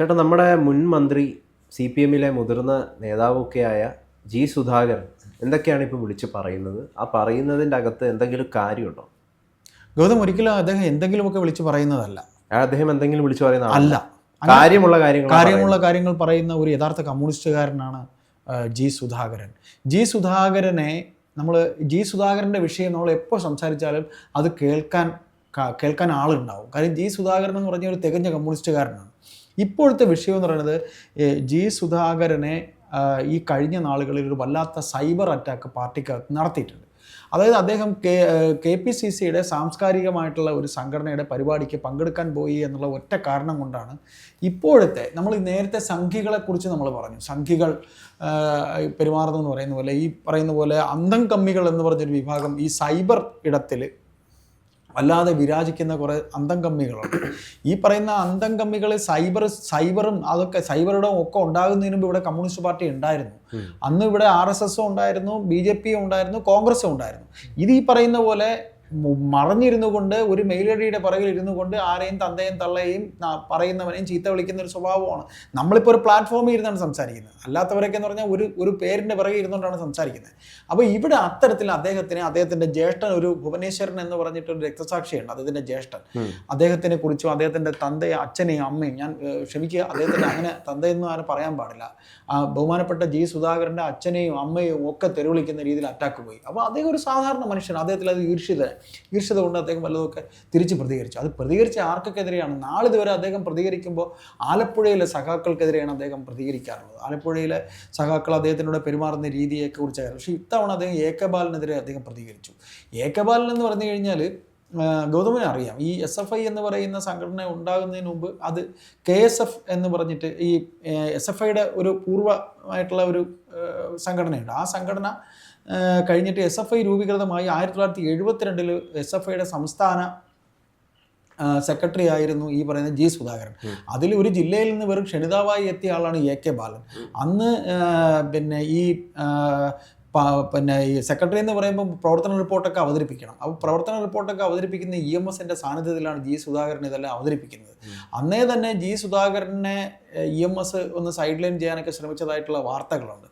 ചേട്ടാ നമ്മുടെ മുൻ മന്ത്രി സി പി എമ്മിലെ മുതിർന്ന നേതാവൊക്കെയായ ജി സുധാകരൻ എന്തൊക്കെയാണ് ഇപ്പോൾ വിളിച്ച് പറയുന്നത്? ആ പറയുന്നതിന്റെ അകത്ത് എന്തെങ്കിലും കാര്യമുണ്ടോ? ഗൗതം ഒരിക്കലും അദ്ദേഹം എന്തെങ്കിലുമൊക്കെ വിളിച്ച് പറയുന്നതല്ല. അദ്ദേഹം എന്തെങ്കിലും വിളിച്ച് പറയുന്ന? അല്ല. കാര്യമുള്ള കാര്യങ്ങൾ കാര്യമുള്ള കാര്യങ്ങൾ പറയുന്ന ഒരു യഥാർത്ഥ കമ്മ്യൂണിസ്റ്റുകാരനാണ് ജി സുധാകരൻ. ജി സുധാകരനെ നമ്മൾ ജി സുധാകരന്റെ വിഷയം നമ്മൾ എപ്പോൾ സംസാരിച്ചാലും അത് കേൾക്കാൻ കേൾക്കാൻ ആളുണ്ടാവും. കാര്യം ജി സുധാകരൻ എന്ന് പറഞ്ഞ ഒരു തികഞ്ഞ കമ്മ്യൂണിസ്റ്റുകാരനാണ്. ഇപ്പോഴത്തെ വിഷയം എന്ന് പറയുന്നത് ജി സുധാകരനെ ഈ കഴിഞ്ഞ നാളുകളിൽ ഒരു വല്ലാത്ത സൈബർ അറ്റാക്ക് പാർട്ടിക്കകത്ത് നടത്തിയിട്ടുണ്ട്. അതായത് അദ്ദേഹം കെ കെ പി സി സിയുടെ സാംസ്കാരികമായിട്ടുള്ള ഒരു സംഘടനയുടെ പരിപാടിക്ക് പങ്കെടുക്കാൻ പോയി എന്നുള്ള ഒറ്റ കാരണം കൊണ്ടാണ് ഇപ്പോഴത്തെ നമ്മൾ നേരത്തെ സംഖ്യകളെക്കുറിച്ച് നമ്മൾ പറഞ്ഞു. സംഖ്യകൾ പെരുമാറുന്നതെന്ന് പറയുന്ന പോലെ ഈ പറയുന്ന പോലെ അന്തം കമ്മികൾ എന്ന് പറഞ്ഞൊരു വിഭാഗം ഈ സൈബർ ഇടത്തിൽ വല്ലാതെ വിരാജിക്കുന്ന കുറേ അന്തം കമ്മികളുണ്ട് ഈ പറയുന്ന അന്തം കമ്മികൾ സൈബർ സൈബറും അതൊക്കെ സൈബറുടെ ഒക്കെ ഉണ്ടാകുന്നതിന് മുമ്പ് ഇവിടെ കമ്മ്യൂണിസ്റ്റ് പാർട്ടി ഉണ്ടായിരുന്നു. അന്ന് ഇവിടെ ആർ എസ് എസും ഉണ്ടായിരുന്നു ബി ജെ പിയും ഉണ്ടായിരുന്നു കോൺഗ്രസും ഉണ്ടായിരുന്നു. ഇത് ഈ പറയുന്ന പോലെ മറഞ്ഞിരുന്നു കൊണ്ട് ഒരു മെയിലടിയുടെ പുറകിൽ ഇരുന്നു കൊണ്ട് ആരെയും തന്തയും തള്ളയും പറയുന്നവനെയും ചീത്ത വിളിക്കുന്ന ഒരു സ്വഭാവമാണ്. നമ്മളിപ്പോൾ ഒരു പ്ലാറ്റ്ഫോമിൽ ഇരുന്നാണ് സംസാരിക്കുന്നത്. അല്ലാത്തവരൊക്കെ എന്ന് പറഞ്ഞാൽ ഒരു ഒരു പേരിന്റെ പുറകെ ഇരുന്നുകൊണ്ടാണ് സംസാരിക്കുന്നത്. അപ്പോൾ ഇവിടെ അത്തരത്തിൽ അദ്ദേഹത്തിന് അദ്ദേഹത്തിന്റെ ജ്യേഷ്ഠൻ ഒരു ഭുവനേശ്വരൻ എന്ന് പറഞ്ഞിട്ട് ഒരു രക്തസാക്ഷിയുണ്ട്. അദ്ദേഹത്തിന്റെ ജ്യേഷ്ഠൻ. അദ്ദേഹത്തിനെ കുറിച്ചും അദ്ദേഹത്തിന്റെ തന്തയെ അച്ഛനെയും അമ്മയും ഞാൻ ക്ഷമിക്കുക അദ്ദേഹത്തിന്റെ അങ്ങനെ തന്തയെന്നും ആരും പറയാൻ പാടില്ല. ബഹുമാനപ്പെട്ട ജി സുധാകരന്റെ അച്ഛനെയും അമ്മയും ഒക്കെ തെരുവിളിക്കുന്ന രീതിയിൽ അറ്റാക്ക് പോയി. അപ്പോൾ അദ്ദേഹം ഒരു സാധാരണ മനുഷ്യൻ അദ്ദേഹത്തിൽ അത് ഈർഷ്യത ഈർഷ്യത കൊണ്ട് അദ്ദേഹം വല്ലതൊക്കെ തിരിച്ച് പ്രതികരിച്ചു. അത് പ്രതികരിച്ച ആർക്കൊക്കെതിരെയാണ്. നാളിതുവരെ അദ്ദേഹം പ്രതികരിക്കുമ്പോൾ ആലപ്പുഴയിലെ സഖാക്കൾക്കെതിരെയാണ് അദ്ദേഹം പ്രതികരിക്കാറുള്ളത്. ആലപ്പുഴയിലെ സഖാക്കൾ അദ്ദേഹത്തിനോട് പെരുമാറുന്ന രീതിയെക്കുറിച്ചായിരുന്നു. കുറിച്ചായിരുന്നു പക്ഷേ ഇത്തവണ അദ്ദേഹം ഏകബാലിനെതിരെ അദ്ദേഹം പ്രതികരിച്ചു. ഏകബാലൻ എന്ന് പറഞ്ഞു കഴിഞ്ഞാൽ ഗൗതമിനെ അറിയാം. ഈ എസ് എഫ് ഐ എന്ന് പറയുന്ന സംഘടന ഉണ്ടാകുന്നതിന് മുമ്പ് അത് കെ എസ് എഫ് എന്ന് പറഞ്ഞിട്ട് ഈ എസ് എഫ് ഐയുടെ ഒരു പൂർവമായിട്ടുള്ള ഒരു സംഘടനയുണ്ട്. ആ സംഘടന കഴിഞ്ഞിട്ട് എസ് എഫ് ഐ രൂപീകൃതമായി ആയിരത്തി തൊള്ളായിരത്തി എഴുപത്തിരണ്ടിൽ എസ് എഫ് ഐയുടെ സംസ്ഥാന സെക്രട്ടറി ആയിരുന്നു ഈ പറയുന്ന ജി സുധാകരൻ. അതിൽ ഒരു ജില്ലയിൽ നിന്ന് വെറും ക്ഷണിതാവായി എത്തിയ ആളാണ് എ കെ ബാലൻ. അന്ന് പിന്നെ ഈ പിന്നെ ഈ സെക്രട്ടറി എന്ന് പറയുമ്പോൾ പ്രവർത്തന റിപ്പോർട്ടൊക്കെ അവതരിപ്പിക്കണം. അപ്പോൾ പ്രവർത്തന റിപ്പോർട്ടൊക്കെ അവതരിപ്പിക്കുന്ന ഇ എം എസിന്റെ സാന്നിധ്യത്തിലാണ് ജി സുധാകരൻ ഇതെല്ലാം അവതരിപ്പിക്കുന്നത്. അന്നേ തന്നെ ജി സുധാകരനെ ഇ എം എസ് ഒന്ന് സൈഡ് ലൈൻ ചെയ്യാനൊക്കെ ശ്രമിച്ചതായിട്ടുള്ള വാർത്തകളുണ്ട്.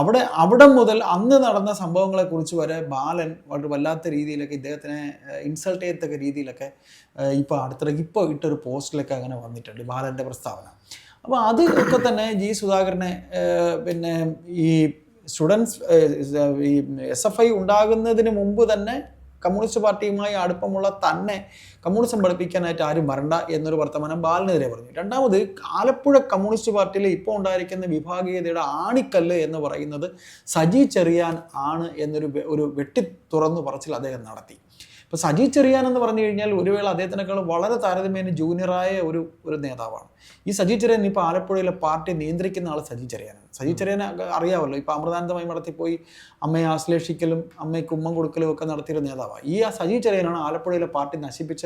അവിടെ അവിടെ മുതൽ അന്ന് നടന്ന സംഭവങ്ങളെക്കുറിച്ച് വരെ ബാലൻ വളരെ വല്ലാത്ത രീതിയിലൊക്കെ ഇദ്ദേഹത്തിനെ ഇൻസൾട്ട് ചെയ്യത്തക്ക രീതിയിലൊക്കെ ഇപ്പോൾ അടുത്തിടയ്ക്ക് ഇപ്പോൾ ഇട്ടൊരു പോസ്റ്റിലൊക്കെ അങ്ങനെ വന്നിട്ടുണ്ട് ബാലന്റെ പ്രസ്താവന. അപ്പോൾ അത് ഒക്കെ തന്നെ ജി സുധാകരനെ പിന്നെ ഈ സ്റ്റുഡൻസ് ഈ എസ് എഫ് ഐ ഉണ്ടാകുന്നതിന് മുമ്പ് തന്നെ കമ്മ്യൂണിസ്റ്റ് പാർട്ടിയുമായി അടുപ്പമുള്ള തന്നെ കമ്മ്യൂണിസം പഠിപ്പിക്കാനായിട്ട് ആരും വരണ്ട എന്നൊരു വർത്തമാനം ബാലനെതിരെ പറഞ്ഞു. രണ്ടാമത് ആലപ്പുഴ കമ്മ്യൂണിസ്റ്റ് പാർട്ടിയിൽ ഇപ്പോൾ ഉണ്ടായിരിക്കുന്ന വിഭാഗീയതയുടെ ആണിക്കല്ല് എന്ന് പറയുന്നത് സജി ചെറിയാൻ ആണ് എന്നൊരു ഒരു വെട്ടി തുറന്നു പറച്ചിൽ അദ്ദേഹം നടത്തി. ഇപ്പോൾ സജി ചെറിയാൻ എന്ന് പറഞ്ഞു കഴിഞ്ഞാൽ ഒരു വേള അദ്ദേഹത്തിനേക്കാൾ വളരെ താരതമ്യേന ജൂനിയറായ ഒരു ഒരു നേതാവാണ്. ഈ സജി ചെറിയാൻ ഇപ്പോൾ ആലപ്പുഴയിലെ പാർട്ടി നിയന്ത്രിക്കുന്ന ആൾ സജി ചെറിയാനാണ്. സജി ചെറിയാൻ അറിയാമല്ലോ ഇപ്പോൾ അമൃതാനന്ദമായി നടത്തിപ്പോയി പോയി അമ്മയെ ആശ്ലേഷിക്കലും അമ്മയ്ക്ക് ഉമ്മം കൊടുക്കലും ഒക്കെ നടത്തിയൊരു നേതാവാണ്. ഈ ആ സജി ചെറിയാനാണ് ആലപ്പുഴയിലെ പാർട്ടി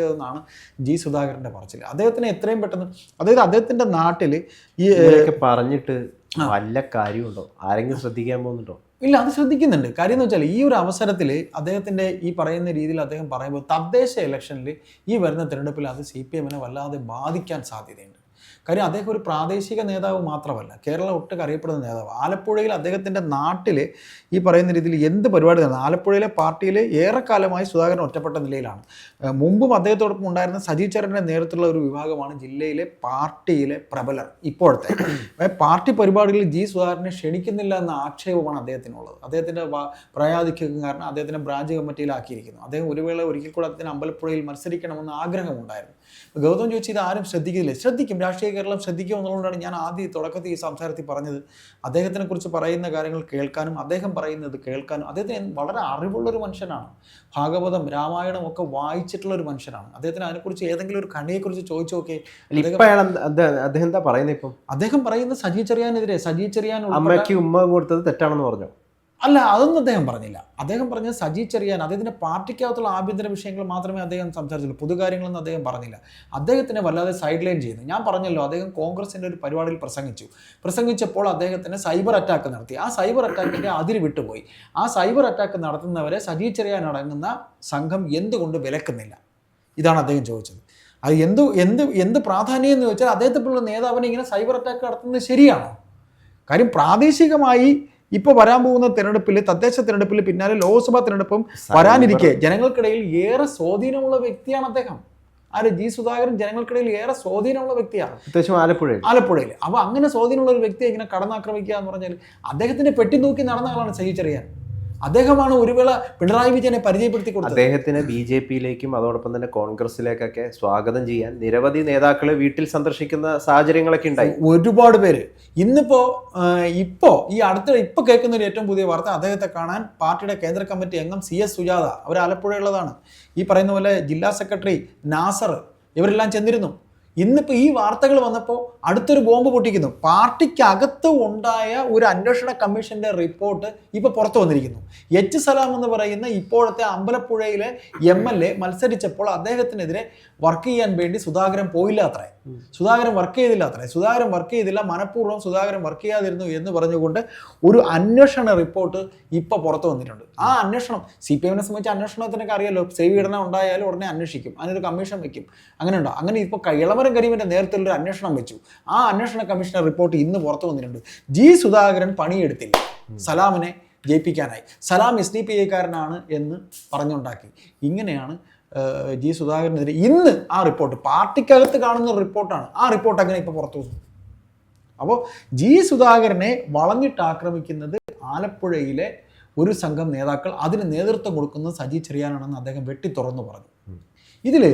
നശിപ്പിച്ചതെന്നാണ് ജി സുധാകരന്റെ പറച്ചിൽ. അദ്ദേഹത്തിന് എത്രയും പെട്ടെന്ന് അതായത് അദ്ദേഹത്തിന്റെ നാട്ടിൽ ഈ പറഞ്ഞിട്ട് വല്ല കാര്യമുണ്ടോ? ആരെങ്കിലും ശ്രദ്ധിക്കാൻ പോകുന്നുണ്ടോ? ഇല്ല അത് ശ്രദ്ധിക്കുന്നുണ്ട്. കാര്യം എന്ന് വെച്ചാൽ ഈ ഒരു അവസരത്തിൽ അദ്ദേഹത്തിന്റെ ഈ പറയുന്ന രീതിയിൽ അദ്ദേഹം പറയുമ്പോൾ തദ്ദേശ ഇലക്ഷനിൽ ഈ വരുന്ന തിരഞ്ഞെടുപ്പിൽ അത് സി പി എമ്മിനെ വല്ലാതെ ബാധിക്കാൻ സാധ്യതയുണ്ട്. കാര്യം അദ്ദേഹം ഒരു പ്രാദേശിക നേതാവ് മാത്രമല്ല കേരളം ഒട്ടുക്ക് അറിയപ്പെടുന്ന നേതാവ്. ആലപ്പുഴയിൽ അദ്ദേഹത്തിന്റെ നാട്ടിൽ ഈ പറയുന്ന രീതിയിൽ എന്ത് പരിപാടി നടന്നു? ആലപ്പുഴയിലെ പാർട്ടിയിൽ ഏറെക്കാലമായി സുധാകരൻ ഒറ്റപ്പെട്ട നിലയിലാണ്. മുമ്പും അദ്ദേഹത്തോടൊപ്പം ഉണ്ടായിരുന്ന സജി ചരണിന്റെ നേതൃത്വത്തിലുള്ള ഒരു വിഭാഗമാണ് ജില്ലയിലെ പാർട്ടിയിലെ പ്രബലർ. ഇപ്പോഴത്തെ പാർട്ടി പരിപാടികളിൽ ജി സുധാകരനെ ക്ഷണിക്കുന്നില്ല എന്ന ആക്ഷേപമാണ് അദ്ദേഹത്തിനുള്ളത്. അദ്ദേഹത്തിന്റെ പ്രയാധിക്യം കാരണം അദ്ദേഹത്തിനെ ബ്രാഞ്ച് കമ്മിറ്റിയിലാക്കിയിരിക്കുന്നു. അദ്ദേഹം ഒരു വേള ഒരിക്കൽ കൂടെ അദ്ദേഹത്തിന് അമ്പലപ്പുഴയിൽ മത്സരിക്കണമെന്ന് ആഗ്രഹമുണ്ടായിരുന്നു. ഗൗതം ചോദിച്ചു ഇത് ആരും ശ്രദ്ധിക്കുന്നില്ല? ശ്രദ്ധിക്കും. രാഷ്ട്രീയ കേരളം ശ്രദ്ധിക്കും എന്നുള്ളതുകൊണ്ടാണ് ഞാൻ ആദ്യം തുടക്കത്തിൽ ഈ സംസാരത്തിൽ പറഞ്ഞത്. അദ്ദേഹത്തിനെ കുറിച്ച് പറയുന്ന കാര്യങ്ങൾ കേൾക്കാനും അദ്ദേഹം പറയുന്നത് കേൾക്കാനും അദ്ദേഹത്തിന് വളരെ അറിവുള്ളൊരു മനുഷ്യനാണ്. ഭാഗവതം രാമായണം ഒക്കെ വായിച്ചിട്ടുള്ള ഒരു മനുഷ്യനാണ്. അദ്ദേഹത്തിന് അതിനെക്കുറിച്ച് ഏതെങ്കിലും ഒരു കണിയെക്കുറിച്ച് ചോദിച്ചു നോക്കേ അദ്ദേഹം എന്താ പറയുന്നത് ഇപ്പം? അദ്ദേഹം പറയുന്നത് സജി ചെറിയാനെതിരെ സജി ചെറിയാൻ അമ്മയ്ക്ക് ഉമ്മ കൊടുത്തത് തെറ്റാണെന്ന് പറഞ്ഞു. അല്ല അതൊന്നും അദ്ദേഹം പറഞ്ഞില്ല. അദ്ദേഹം പറഞ്ഞ സജി ചെറിയാൻ അദ്ദേഹത്തിന്റെ പാർട്ടിക്കകത്തുള്ള ആഭ്യന്തര വിഷയങ്ങൾ മാത്രമേ അദ്ദേഹം സംസാരിച്ചുള്ളൂ. പൊതുകാര്യങ്ങളൊന്നും അദ്ദേഹം പറഞ്ഞില്ല. അദ്ദേഹത്തിനെ വല്ലാതെ സൈഡ് ലൈൻ ചെയ്യുന്നു. ഞാൻ പറഞ്ഞല്ലോ അദ്ദേഹം കോൺഗ്രസിന്റെ ഒരു പരിപാടിയിൽ പ്രസംഗിച്ചു. പ്രസംഗിച്ചപ്പോൾ അദ്ദേഹത്തിന് സൈബർ അറ്റാക്ക് നടത്തി. ആ സൈബർ അറ്റാക്കിന്റെ അതിര് വിട്ടുപോയി. ആ സൈബർ അറ്റാക്ക് നടത്തുന്നവരെ സജി ചെറിയാൻ അടങ്ങുന്ന സംഘം എന്തുകൊണ്ട് വിലക്കുന്നില്ല? ഇതാണ് അദ്ദേഹം ചോദിച്ചത്. അത് എന്ത് എന്ത് എന്ത് പ്രാധാന്യം എന്ന് വെച്ചാൽ അദ്ദേഹത്തെ നേതാവിനെ ഇങ്ങനെ സൈബർ അറ്റാക്ക് നടത്തുന്നത് ശരിയാണോ? കാര്യം പ്രാദേശികമായി ഇപ്പോൾ വരാൻ പോകുന്ന തിരഞ്ഞെടുപ്പിൽ തദ്ദേശ തിരഞ്ഞെടുപ്പിൽ പിന്നാലെ ലോക്സഭാ തിരഞ്ഞെടുപ്പും വരാനിരിക്കെ. ജനങ്ങൾക്കിടയിൽ ഏറെ സ്വാധീനമുള്ള വ്യക്തിയാണ് അദ്ദേഹം. ആര്? ജി. സുധാകരൻ ജനങ്ങൾക്കിടയിൽ ഏറെ സ്വാധീനമുള്ള വ്യക്തിയാണ്. പ്രത്യേകിച്ചും ആലപ്പുഴയിൽ. ആലപ്പുഴയിൽ. അപ്പോൾ അങ്ങനെ സ്വാധീനമുള്ള ഒരു വ്യക്തിയെ ഇങ്ങനെ കടന്നാക്രമിക്കുക എന്ന് പറഞ്ഞാൽ അദ്ദേഹത്തിന്റെ പെട്ടി തൂക്കി നടന്ന ആളാണ് സഹിച്ചറിയാൻ അദ്ദേഹമാണ് ഒരു വേള പിണറായി വിജയനെ പരിചയപ്പെടുത്തി കൊടുത്തത്. അദ്ദേഹത്തിന് ബി ജെ പിയിലേക്കും അതോടൊപ്പം തന്നെ കോൺഗ്രസിലേക്കൊക്കെ സ്വാഗതം ചെയ്യാൻ നിരവധി നേതാക്കളെ വീട്ടിൽ സന്ദർശിക്കുന്ന സാഹചര്യങ്ങളൊക്കെ ഉണ്ടായി. ഒരുപാട് പേര്. ഇന്നിപ്പോ ഇപ്പോ ഈ അടുത്ത ഇപ്പൊ കേൾക്കുന്ന ഒരു ഏറ്റവും പുതിയ വാർത്ത അദ്ദേഹത്തെ കാണാൻ പാർട്ടിയുടെ കേന്ദ്ര കമ്മിറ്റി അംഗം സി എസ് സുജാത അവർ ആലപ്പുഴയുള്ളതാണ് ഈ പറയുന്ന പോലെ ജില്ലാ സെക്രട്ടറി നാസർ ഇവരെല്ലാം ചെന്നിരുന്നു. ഇന്നിപ്പോൾ ഈ വാർത്തകൾ വന്നപ്പോൾ അടുത്തൊരു ബോംബ് പൊട്ടിക്കുന്നു. പാർട്ടിക്കകത്ത് ഉണ്ടായ ഒരു അന്വേഷണ കമ്മീഷന്റെ റിപ്പോർട്ട് ഇപ്പോൾ പുറത്തു വന്നിരിക്കുന്നു. എച്ച് സലാം എന്ന് പറയുന്ന ഇപ്പോഴത്തെ അമ്പലപ്പുഴയിലെ എം എൽ എ മത്സരിച്ചപ്പോൾ അദ്ദേഹത്തിനെതിരെ വർക്ക് ചെയ്യാൻ വേണ്ടി സുധാകരൻ പോയില്ല അത്രേ. സുധാകരൻ വർക്ക് ചെയ്തില്ല അത്രേ. സുധാകരൻ വർക്ക് ചെയ്തില്ല. മനഃപൂർവം സുധാകരൻ വർക്ക് ചെയ്യാതിരുന്നു എന്ന് പറഞ്ഞുകൊണ്ട് ഒരു അന്വേഷണ റിപ്പോർട്ട് ഇപ്പോൾ പുറത്തു വന്നിട്ടുണ്ട്. ആ അന്വേഷണം സി പി എമ്മിനെ സംബന്ധിച്ച് അന്വേഷണത്തിനൊക്കെ അറിയാലോ. സേവീടനം ഉണ്ടായാലും ഉടനെ അന്വേഷിക്കും. അതിനൊരു കമ്മീഷൻ വയ്ക്കും അങ്ങനെ ഉണ്ടോ അങ്ങനെ ഇപ്പോൾ ഇളമരം കരീമിന്റെ നേതൃത്വത്തിൽ ഒരു അന്വേഷണം വെച്ചു. ആ അന്വേഷണ കമ്മീഷണർ റിപ്പോർട്ട് ഇന്ന് പുറത്തു വന്നിട്ടുണ്ട്. ജി സുധാകരൻ പണിയെടുത്തില്ല. സലാമിനെ ജയിപ്പിക്കാനായി. സലാം എസ് ഡി പി ഐക്കാരനാണ് എന്ന് പറഞ്ഞുണ്ടാക്കി. ഇങ്ങനെയാണ് ജി സുധാകരനെതിരെ ഇന്ന് ആ റിപ്പോർട്ട് പാർട്ടിക്കകത്ത് കാണുന്ന റിപ്പോർട്ടാണ്. ആ റിപ്പോർട്ട് അങ്ങനെ ഇപ്പോൾ പുറത്തു വന്നു? അപ്പോൾ ജി സുധാകരനെ വളഞ്ഞിട്ട് ആക്രമിക്കുന്നത് ആലപ്പുഴയിലെ ഒരു സംഘം നേതാക്കൾ അതിന് നേതൃത്വം കൊടുക്കുന്നത് സജി ചെറിയാനാണെന്ന് അദ്ദേഹം വെട്ടി തുറന്നു പറഞ്ഞു ഇതിൽ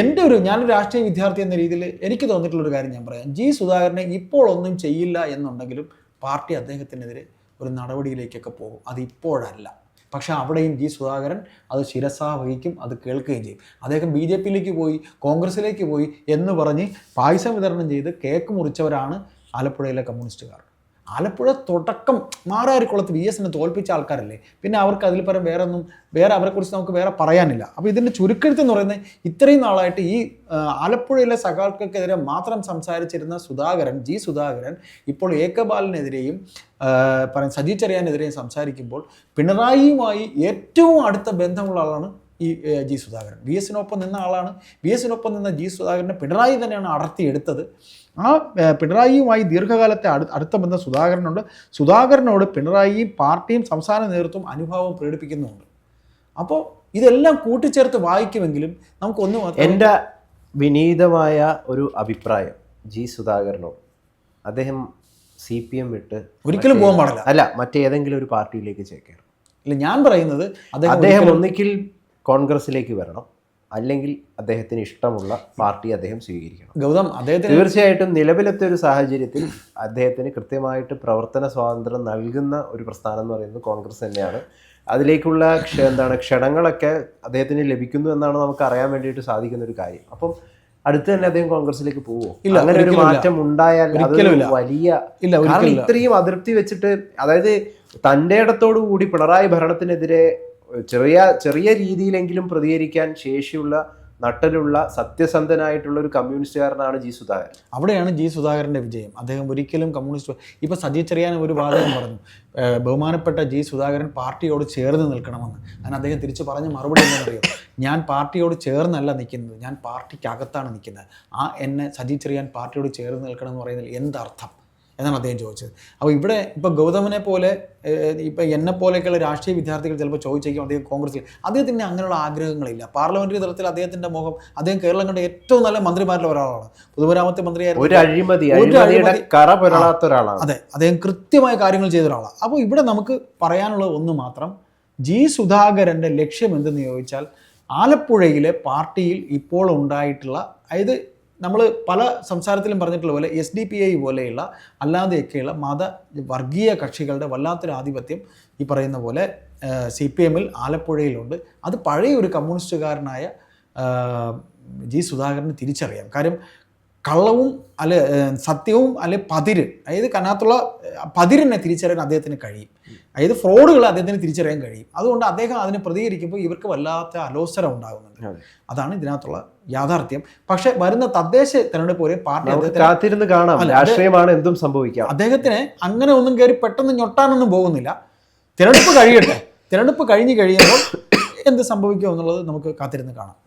എന്റെ ഒരു ഞാനൊരു രാഷ്ട്രീയ വിദ്യാർത്ഥി എന്ന രീതിയിൽ എനിക്ക് തോന്നിയിട്ടുള്ള ഒരു കാര്യം ഞാൻ പറയാം. ജി സുധാകരനെ ഇപ്പോൾ ഒന്നും ചെയ്യില്ല എന്നുണ്ടെങ്കിലും പാർട്ടി അദ്ദേഹത്തിനെതിരെ ഒരു നടപടിയിലേക്കൊക്കെ പോകും. അത് ഇപ്പോഴല്ല. പക്ഷേ അവിടെയും ജി സുധാകരൻ അത് ശിരസാ വഹിക്കും അത് കേൾക്കുകയും ചെയ്യും. അദ്ദേഹം ബി ജെ പിയിലേക്ക് പോയി കോൺഗ്രസിലേക്ക് പോയി എന്ന് പറഞ്ഞ് പായസം വിതരണം ചെയ്ത് കേക്ക് മുറിച്ചവരാണ് ആലപ്പുഴയിലെ കമ്മ്യൂണിസ്റ്റുകാർ. ആലപ്പുഴ തുടക്കം മാറാരിക്കുളത്ത് വി എസിനെ തോൽപ്പിച്ച ആൾക്കാരല്ലേ? പിന്നെ അവർക്ക് അതിൽ പരം വേറെ ഒന്നും വേറെ അവരെക്കുറിച്ച് നമുക്ക് വേറെ പറയാനില്ല. അപ്പോൾ ഇതിന്റെ ചുരുക്കെഴുത്ത് എന്ന് പറയുന്നത് ഇത്രയും നാളായിട്ട് ഈ ആലപ്പുഴയിലെ സഖാക്കൾക്കെതിരെ മാത്രം സംസാരിച്ചിരുന്ന സുധാകരൻ ജി സുധാകരൻ ഇപ്പോൾ ഏകബാലിനെതിരെയും പറയാൻ സജി ചെറിയാനെതിരെയും സംസാരിക്കുമ്പോൾ പിണറായിയുമായി ഏറ്റവും അടുത്ത ബന്ധമുള്ള ആളാണ് ഈ ജി സുധാകരൻ. വി എസിനൊപ്പം നിന്ന ആളാണ്. വി എസിനൊപ്പം നിന്ന ജി സുധാകരനെ പിണറായി തന്നെയാണ് അടർത്തിയെടുത്തത്. ആ പിണറായിയുമായി ദീർഘകാലത്തെ അടു അടുത്ത ബന്ധം സുധാകരനുണ്ട്. സുധാകരനോട് പിണറായിയും പാർട്ടിയും സംസ്ഥാന നേതൃത്വം അനുഭാവം പ്രകടിപ്പിക്കുന്നുമുണ്ട് അപ്പോൾ ഇതെല്ലാം കൂട്ടിച്ചേർത്ത് വായിക്കുമെങ്കിലും നമുക്കൊന്നും എന്റെ വിനീതമായ ഒരു അഭിപ്രായം ജി സുധാകരനോട്. അദ്ദേഹം സി പി എം വിട്ട് ഒരിക്കലും പോകാൻ പാടില്ല. അല്ല മറ്റേതെങ്കിലും ഒരു പാർട്ടിയിലേക്ക് ചേക്കേറും. ഇല്ല ഞാൻ പറയുന്നത് അദ്ദേഹം ഒന്നിക്കിൽ കോൺഗ്രസിലേക്ക് വരണം. അല്ലെങ്കിൽ അദ്ദേഹത്തിന് ഇഷ്ടമുള്ള പാർട്ടി അദ്ദേഹം സ്വീകരിക്കണം. ഗൗതം അദ്ദേഹത്തിന് തീർച്ചയായിട്ടും നിലവിലത്തെ ഒരു സാഹചര്യത്തിൽ അദ്ദേഹത്തിന് കൃത്യമായിട്ട് പ്രവർത്തന സ്വാതന്ത്ര്യം നൽകുന്ന ഒരു പ്രസ്ഥാനം എന്ന് പറയുന്നത് കോൺഗ്രസ് തന്നെയാണ്. അതിലേക്കുള്ള ക്ഷ എന്താണ് ക്ഷണങ്ങളൊക്കെ അദ്ദേഹത്തിന് ലഭിക്കുന്നു എന്നാണ് നമുക്ക് അറിയാൻ വേണ്ടിയിട്ട് സാധിക്കുന്ന ഒരു കാര്യം. അപ്പം അടുത്ത് തന്നെ അദ്ദേഹം കോൺഗ്രസിലേക്ക് പോവോ? ഇല്ല, അങ്ങനെ ഒരു മാറ്റം ഉണ്ടായാൽ. വലിയ ഇല്ല കാരണം ഇത്രയും അതിർത്തി വെച്ചിട്ട് അതായത് തന്റെ ഇടത്തോടു കൂടി പിണറായി ഭരണത്തിനെതിരെ ചെറിയ ചെറിയ രീതിയിലെങ്കിലും പ്രതികരിക്കാൻ ശേഷിയുള്ള നട്ടലുള്ള സത്യസന്ധനായിട്ടുള്ള ഒരു കമ്മ്യൂണിസ്റ്റുകാരനാണ് ജി സുധാകരൻ. അവിടെയാണ് ജി സുധാകരന്റെ വിജയം. അദ്ദേഹം ഒരിക്കലും കമ്മ്യൂണിസ്റ്റ് ഇപ്പൊ സജി ചെറിയാൻ ഒരു വാചകം പറഞ്ഞു. ബഹുമാനപ്പെട്ട ജി സുധാകരൻ പാർട്ടിയോട് ചേർന്ന് നിൽക്കണമെന്ന്. അതിന് അദ്ദേഹം തിരിച്ചു പറഞ്ഞ മറുപടി എന്താണെന്നറിയോ? ഞാൻ പാർട്ടിയോട് ചേർന്നല്ല നിൽക്കുന്നത്. ഞാൻ പാർട്ടിക്കകത്താണ് നിൽക്കുന്നത്. ആ എന്നെ സജി ചെറിയാൻ പാർട്ടിയോട് ചേർന്ന് നിൽക്കണം എന്ന് പറയുന്നതിൽ എന്തർത്ഥം? എന്നാണ് അദ്ദേഹം ചോദിച്ചത്. അപ്പോൾ ഇവിടെ ഇപ്പോൾ ഗൗതമനെ പോലെ ഇപ്പോൾ എന്നെ പോലെയൊക്കെയുള്ള രാഷ്ട്രീയ വിദ്യാർത്ഥികൾ ചിലപ്പോൾ ചോദിച്ചേക്കും അദ്ദേഹം കോൺഗ്രസിൽ അദ്ദേഹത്തിന് അങ്ങനെയുള്ള ആഗ്രഹങ്ങളില്ല. പാർലമെന്ററി തലത്തിൽ അദ്ദേഹത്തിന്റെ മുഖം അദ്ദേഹം കേരളം കണ്ട ഏറ്റവും നല്ല മന്ത്രിമാരിൽ ഒരാളാണ്. പൊതുമരാമത്ത് മന്ത്രിയായിരുന്നു അതെ അദ്ദേഹം കൃത്യമായ കാര്യങ്ങൾ ചെയ്ത ഒരാളാണ് അപ്പോൾ ഇവിടെ നമുക്ക് പറയാനുള്ള ഒന്ന് മാത്രം ജി സുധാകരന്റെ ലക്ഷ്യം എന്തെന്ന് ചോദിച്ചാൽ ആലപ്പുഴയിലെ പാർട്ടിയിൽ ഇപ്പോൾ ഉണ്ടായിട്ടുള്ള അതായത് നമ്മൾ പല സംസാരത്തിലും പറഞ്ഞിട്ടുള്ള പോലെ എസ് ഡി പി ഐ പോലെയുള്ള അല്ലാതെയൊക്കെയുള്ള മത വർഗീയ കക്ഷികളുടെ വല്ലാത്തൊരു ആധിപത്യം ഈ പറയുന്ന പോലെ സി പി എമ്മിൽ ആലപ്പുഴയിലുണ്ട്. അത് പഴയ ഒരു കമ്മ്യൂണിസ്റ്റുകാരനായ ജി സുധാകരന് തിരിച്ചറിയാം. കാര്യം കള്ളവും അല്ലെ സത്യവും അല്ലെ പതിര്. അതായത് കനാത്തുള്ള പതിരിനെ തിരിച്ചറിയാൻ അദ്ദേഹത്തിന് കഴിയും. അതായത് ഫ്രോഡുകൾ അദ്ദേഹത്തിന് തിരിച്ചറിയാൻ കഴിയും. അതുകൊണ്ട് അദ്ദേഹം അതിനെ പ്രതികരിക്കുമ്പോൾ ഇവർക്ക് വല്ലാത്ത അലോസരം ഉണ്ടാകുന്നുണ്ട്. അതാണ് ഇതിനകത്തുള്ള യാഥാർത്ഥ്യം. പക്ഷെ വരുന്ന തദ്ദേശ തെരഞ്ഞെടുപ്പ് വരെ പാർട്ടി കാത്തിരുന്ന് കാണാം. രാഷ്ട്രീയമാണ് എന്തും സംഭവിക്കാം. അദ്ദേഹത്തിന് അങ്ങനെ ഒന്നും കയറി പെട്ടെന്ന് ഞൊട്ടാനൊന്നും പോകുന്നില്ല. തിരഞ്ഞെടുപ്പ് കഴിയട്ടെ. തിരഞ്ഞെടുപ്പ് കഴിഞ്ഞ് കഴിയുമ്പോൾ എന്ത് സംഭവിക്കും എന്നുള്ളത് നമുക്ക് കാത്തിരുന്ന് കാണാം.